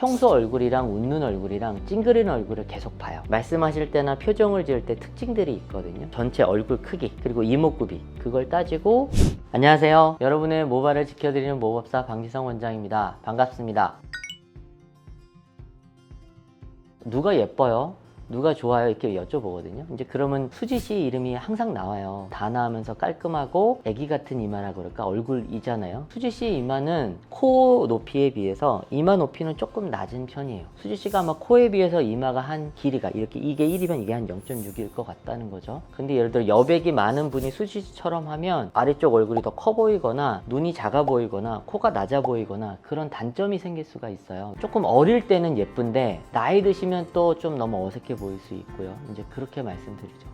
평소 얼굴이랑 웃는 얼굴이랑 찡그리는 얼굴을 계속 봐요. 말씀하실 때나 표정을 지을 때 특징들이 있거든요. 전체 얼굴 크기 그리고 이목구비 그걸 따지고 안녕하세요. 여러분의 모발을 지켜드리는 모법사 방지성 원장입니다. 반갑습니다. 누가 예뻐요? 누가 좋아요? 이렇게 여쭤보거든요. 이제 그러면 수지 씨 이름이 항상 나와요. 단아하면서 깔끔하고 애기 같은 이마라 그럴까? 얼굴이잖아요. 수지 씨 이마는 코 높이에 비해서 이마 높이는 조금 낮은 편이에요. 수지 씨가 아마 코에 비해서 이마가 한 길이가 이렇게 이게 1이면 이게 한 0.6일 것 같다는 거죠. 근데 예를 들어 여백이 많은 분이 수지 씨처럼 하면 아래쪽 얼굴이 더 커 보이거나 눈이 작아 보이거나 코가 낮아 보이거나 그런 단점이 생길 수가 있어요. 조금 어릴 때는 예쁜데 나이 드시면 또 좀 너무 어색해 보일 수 있고요. 이제 그렇게 말씀드리죠.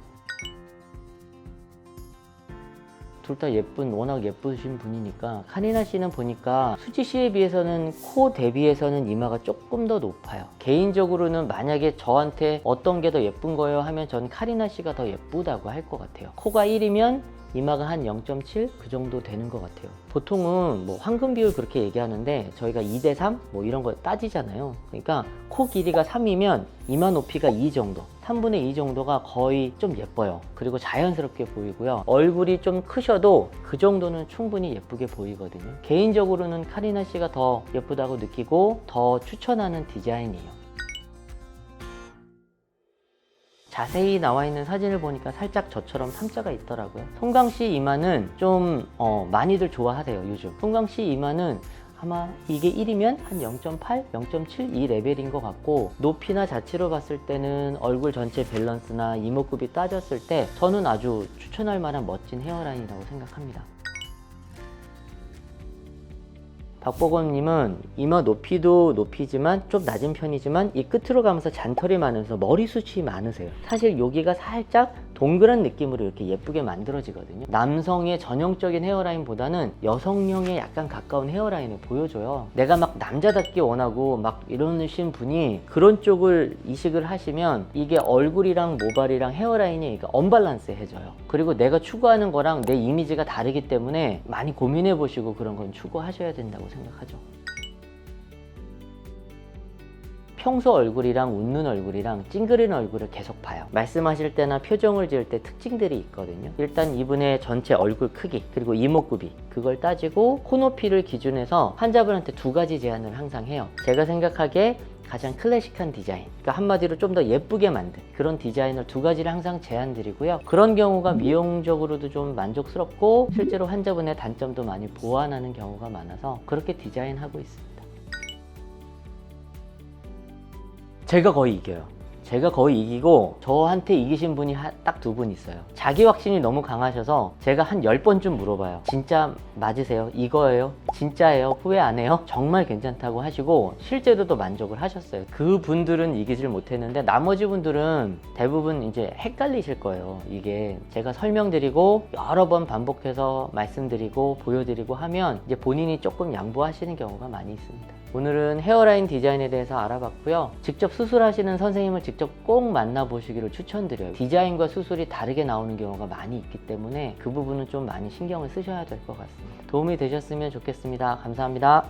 둘 다 예쁜 워낙 예쁘신 분이니까 카리나 씨는 보니까 수지 씨에 비해서는 코 대비해서는 이마가 조금 더 높아요. 개인적으로는 만약에 저한테 어떤 게 더 예쁜 거예요 하면 전 카리나 씨가 더 예쁘다고 할 것 같아요. 코가 1이면 이마가 한 0.7 그 정도 되는 것 같아요. 보통은 뭐 황금 비율 그렇게 얘기하는데 저희가 2대 3 뭐 이런 거 따지잖아요. 그러니까 코 길이가 3이면 이마 높이가 2 정도. 3분의 2 정도가 거의 좀 예뻐요. 그리고 자연스럽게 보이고요. 얼굴이 좀 크셔도 그 정도는 충분히 예쁘게 보이거든요. 개인적으로는 카리나 씨가 더 예쁘다고 느끼고 더 추천하는 디자인이에요. 자세히 나와 있는 사진을 보니까 살짝 저처럼 삼자가 있더라고요. 송강 씨 이마는 좀 어, 많이들 좋아하세요, 요즘. 송강 씨 이마는 아마 이게 1이면 한 0.8, 0.7 이 레벨인 것 같고 높이나 자체로 봤을 때는 얼굴 전체 밸런스나 이목구비 따졌을 때 저는 아주 추천할 만한 멋진 헤어라인이라고 생각합니다. 박보검님은 이마 높이도 높이지만 좀 낮은 편이지만 이 끝으로 가면서 잔털이 많으면서 머리숱이 많으세요. 사실 여기가 살짝 동그란 느낌으로 이렇게 예쁘게 만들어지거든요. 남성의 전형적인 헤어라인보다는 여성형에 약간 가까운 헤어라인을 보여줘요. 내가 막 남자답게 원하고 막 이러신 분이 그런 쪽을 이식을 하시면 이게 얼굴이랑 모발이랑 헤어라인이 그러니까 언밸런스 해져요. 그리고 내가 추구하는 거랑 내 이미지가 다르기 때문에 많이 고민해 보시고 그런 건 추구하셔야 된다고 생각 하죠. 평소 얼굴이랑 웃는 얼굴이랑 찡그리는 얼굴을 계속 봐요. 말씀하실 때나 표정을 지을 때 특징들이 있거든요. 일단 이분의 전체 얼굴 크기 그리고 이목구비 그걸 따지고 코 높이를 기준해서 환자분한테 두 가지 제안을 항상 해요. 제가 생각하기에 가장 클래식한 디자인, 그러니까 한마디로 좀 더 예쁘게 만든 그런 디자인을 두 가지를 항상 제안드리고요. 그런 경우가 미용적으로도 좀 만족스럽고 실제로 환자분의 단점도 많이 보완하는 경우가 많아서 그렇게 디자인하고 있습니다. 제가 거의 이겨요. 제가 거의 이기고 저한테 이기신 분이 딱 두 분 있어요. 자기 확신이 너무 강하셔서 제가 한 10번쯤 물어봐요. 진짜 맞으세요? 이거예요? 진짜예요? 후회 안 해요? 정말 괜찮다고 하시고 실제로도 만족을 하셨어요. 그 분들은 이기질 못했는데 나머지 분들은 대부분 이제 헷갈리실 거예요. 이게 제가 설명드리고 여러 번 반복해서 말씀드리고 보여드리고 하면 이제 본인이 조금 양보하시는 경우가 많이 있습니다. 오늘은 헤어라인 디자인에 대해서 알아봤고요. 직접 수술하시는 선생님을 직접 꼭 만나보시기를 추천드려요. 디자인과 수술이 다르게 나오는 경우가 많이 있기 때문에 그 부분은 좀 많이 신경을 쓰셔야 될 것 같습니다. 도움이 되셨으면 좋겠습니다. 감사합니다.